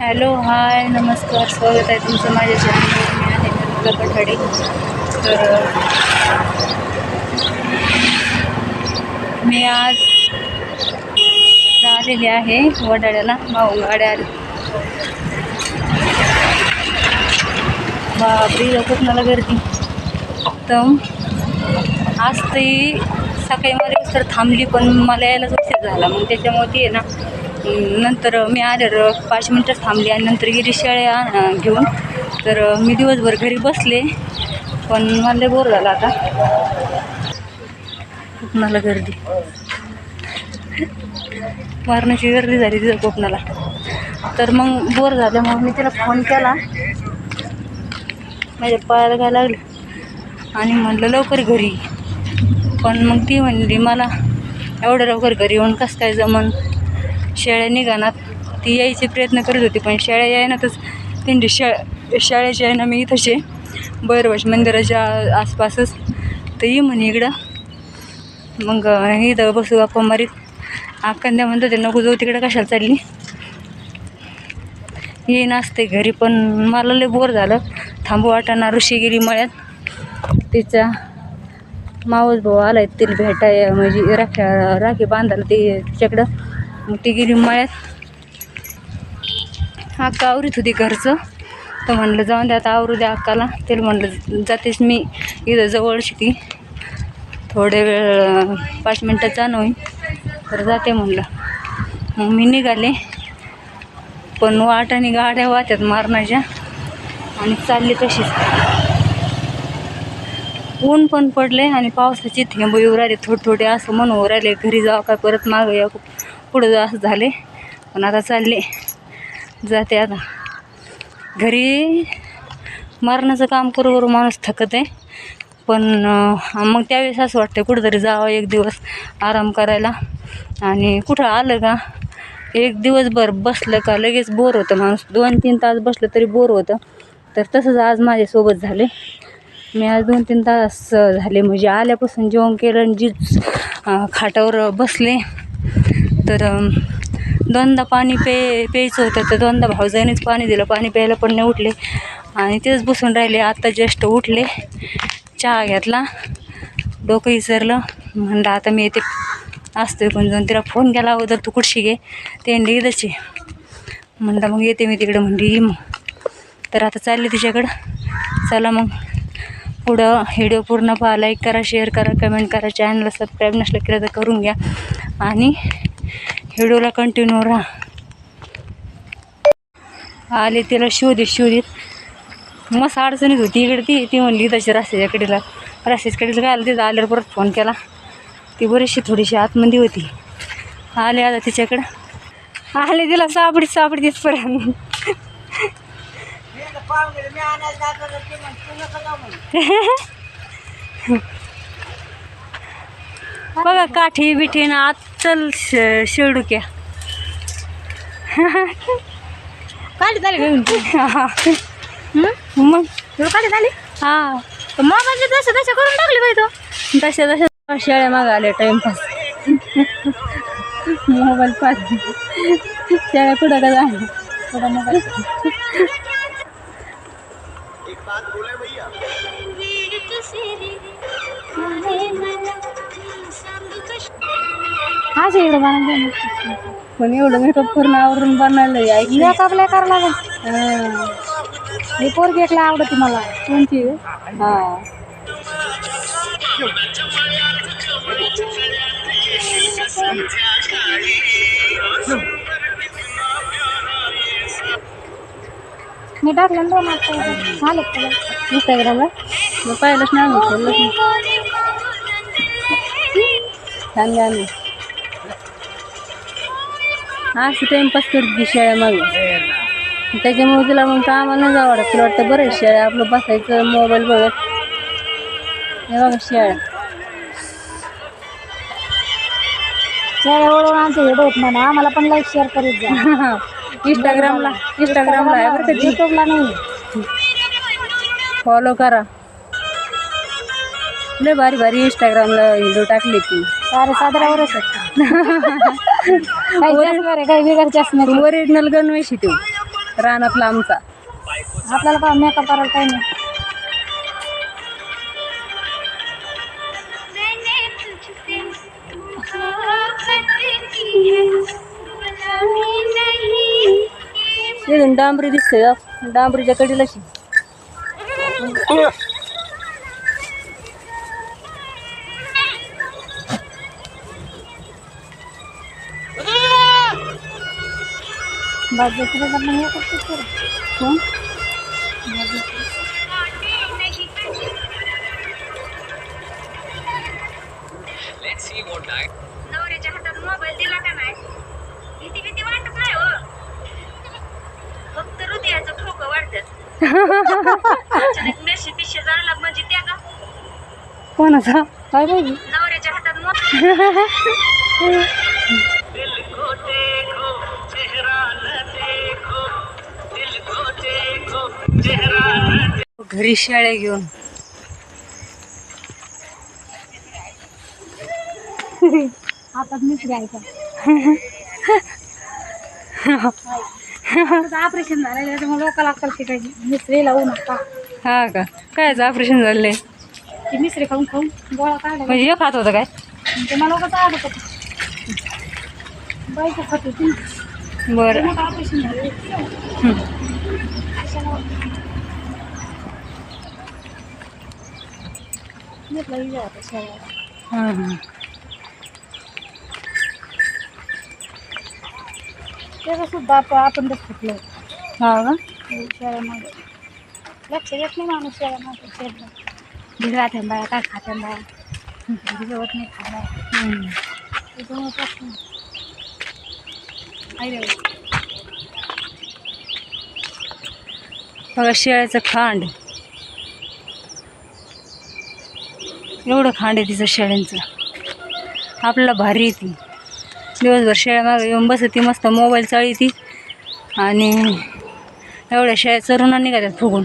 Hello hi नमस्कार स्वागत आहे तुमचं माझ्या चॅनलवर मी आहे निर्मला पठाडे. तर मी आज आलेली आहे वडाड्याला माऊ गाड्या बापरी खूप मला गर्दी? तर आज ती सकाळी मध्ये तर थांबली पण मला यायलाच उशीर झाला. मग त्याच्यामुळे ती आहे ना नंतर मी आल्यावर पाच मिनटं थांबली आणि नंतर गेली शाळा घेऊन. तर मी दिवसभर घरी बसले पण मला बोर झाला आता. कोकणाला गर्दी. मारण्याची गर्दी झाली तिथं कोकणाला. तर मग बोर झाल्यामुळे मी तिला फोन केला. माझ्या पायाला काय लागलं? आणि म्हणलं लवकर घरी पण मग ती म्हणली मला एवढं लवकर घरी येऊन कसं काय जमन? शेळ्या निघानात. ती यायचे प्रयत्न करत होती पण शेळ्या यायनातच त्यांची शा शाळेची आहे ना मी इथंच आहे. मंदिराच्या आसपासच. तर ये म्हणे इकडं. मग इथं बसू गप्पा मारीत. आकांद्या म्हणतो ते नको जाऊ तिकडं कशाला चालली? ये नसते घरी पण मला लय बोर झालं. थांबू वाटाणा ऋषी गेली मळ्यात. तिचा मावस भाऊ आलाय तिला भेटाय म्हणजे राख्या राखी बांधायला ते तिच्याकडं. मग ती गेली मळ्यात. अक्का आवरीत होती घरचं. तर म्हणलं जाऊन द्या आता आवरू द्या अक्काला. तेल म्हणलं जातेच मी इथं जवळची ती थोडे वेळ पाच मिनटं जाणं होईल तर जाते म्हणलं. मग मी निघाले. पण वाटाने गाड्या वाट्यात मारण्याच्या. आणि चालली तशीच. ऊन पण पडले आणि पावसाची थेंब येऊ राहिले थोडे थोडे असं म्हणून राहिले. घरी जावं काय परत मागं या पुढं जा असं झाले. पण आता चालले. जाते आता. घरी मारण्याचं काम करू करू माणूस थकत. आहे पण मग त्यावेळेस असं वाटतं कुठंतरी जावं एक दिवस आराम करायला. आणि कुठं आलं का एक दिवसभर बसलं का लगेच बोर होतं माणूस. दोन तीन तास बसलं तरी बोर होतं. तर तसंच आज माझ्यासोबत झाले. मी आज दोन तीन तास झाले. म्हणजे आल्यापासून जेवण केलं आणि जी खाटावर बसले. तर दोनदा पाणी पे प्यायचं होतं तर दोनदा भाऊजाईनेच पाणी दिलं. पाणी प्यायला पण नाही उठले. आणि तेच बसून राहिले. आत्ता जस्ट उठले. चहा घेतला. डोकं विसरलं. म्हणलं आता मी येते. असतोय कोण जाऊन. तिला फोन केला अगोदर तू कुठशी घे ते म्हणली म्हणलं मग येते मी तिकडं. म्हणली ये मग. तर आता चालले तिच्याकडं. चला मग. पुढं व्हिडिओ पूर्ण पहा. लाईक करा शेअर करा कमेंट करा. चॅनलला सबस्क्राईब नसलं केलं तर करून घ्या. आणि व्हिडिओला कंटिन्यू राहा. आले तिला शोधित शोधित. मस्त अडचणीत होती. इकडे ती ती म्हणली तशी रस्त्याच्या कडेला. रस्त्याच्या कडेला काय आलं? तिथं आल्यावर परत फोन केला. ती बरीचशी थोडीशी आतमध्ये होती. आले आता तिच्याकडं. आले तिला सापडी सापडी तिथपर्यंत बघा काठी बिठी ना चल शेडुक्या काढी झाली घेऊन मग तुला काढी झाली? हा. मोबाईल जसं तसं करून टाकली बाई तो. तशा तशा शेळ्या माग टाइमपास मोबाईल पास. शेळ्या कुठं का झालं कुठं मोबाईल? हा इकडं बनवलं पण एवढं मेकअप करून आवरून बनवलं ऐकलं मेकअप लय करावं लागेल. ही. पोरगी एकला आवडते मला कोणची हा. मी टाकलं दोन आता झालं तुला? इंस्टाग्रामला मग पाहिलंच नाही खोललंच नाही छान गाणं हा असं टाइमपास करते शेळ्या मागे. त्याच्यामुळे तिला मग कामाला नाही वाटत. तिला वाटतं बरं शेळ्या आपलं बसायचं मोबाईल बघत. हे बघा शेळ्या. शेळ्या ओळून आमचं व्हिडिओ होत म्हणा आम्हाला पण लाईक शेअर करीत जा. इंस्टाग्रामला इंस्टाग्रामला आहे बरं का युट्यूबला नाही. फॉलो करा. लय भारी भारी इंस्टाग्रामला व्हिडिओ टाकली ती. सारे सादरावरच आहेत. ओरिजिनल गणवेश ती. रानातला आमचा. आपल्याला काय मेकअप करायला काही नाही? डांबरी दिसते डांबरीच्या कडीला हे करतो तर. नवऱ्याच्या हातात मोबाईल दिला का नाही? भीती भीती वाटत नाही हो. फक्त हृदयाचं ठोकं वाढतात मेशी पिशे झाला म्हणजे त्या का? कोणाचा? काय पाहिजे नवऱ्याच्या हातात मोबाईल घरी शाळे घेऊन. हातात मिसरी आहे का? ऑपरेशन झालेलं त्याच्यामुळे लोकांला अक्कल शिकायची मिसरी लावू नका. हा का? कायच ऑपरेशन झालंय ती मिसरी खाऊन खाऊन गोळा काढला म्हणजे खात होतं काय? ते मला लोकं आवडत होतं. बायको खात होती बरं. ऑपरेशन झालं घेतलं इजा होतं शरीराला. हां हां. त्याचं सुद्धा आप- आपण फुटलो हा का? लक्ष देत नाही माणूस शेळ्यामध्ये शेळ्या भिडवा बाया काय खात्या बाया भिजवत नाही हम्म. त्याच्यामुळे प्रश्न बघा शेळ्याचं खांड. एवढं खांड आहे तिचं शेळ्यांचं. आपल्याला भारी येते दिवसभर शेळ्या मागे येऊन बसती मस्त मोबाईल चाळी ती आणि एवढ्या शेळ्या चरून निघाल्यात फुगून.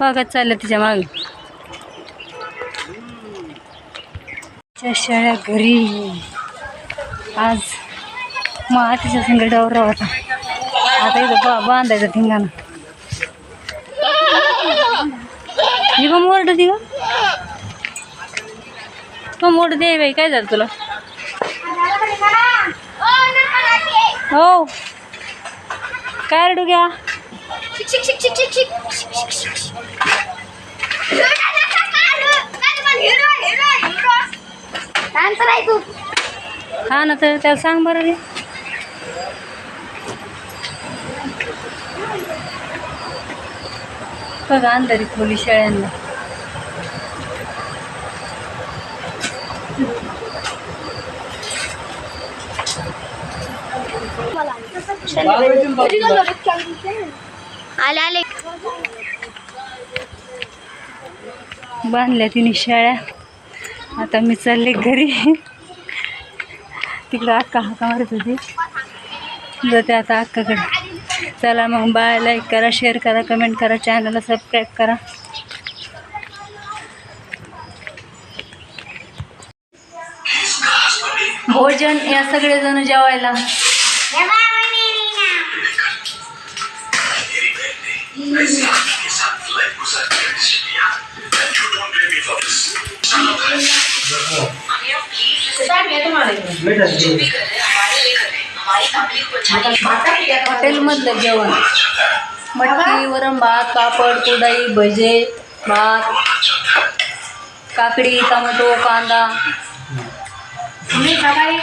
बघत चालल्या तिच्यामागे. तिच्या शेळ्या घरी आज मग तिच्या संग डवरा होता. आता इथं बा बांधायचं धिंगाणं. ही पण मोरड ती का तो दे बाई काय झालं तुला? हो. काय रडू घ्या? हा ना तर त्याला सांग बरं रे. बघा अंधारी खोली शेळ्यांना. आले आले. बांधल्या तिने शेळ्या. आता मी चालले घरी. तिकडं अक्का हाका मारत होती. जाते आता अक्काकडे. चला मग बाय लाईक करा शेअर करा कमेंट करा चॅनलला सबस्क्राईब करा. भोजन या सगळेजण जेवायला. हॉटेलमधलं जेवण. मटकी वरण भात पापड कुडाई भजे भात काकडी टमाटो कांदा. मी सकाळी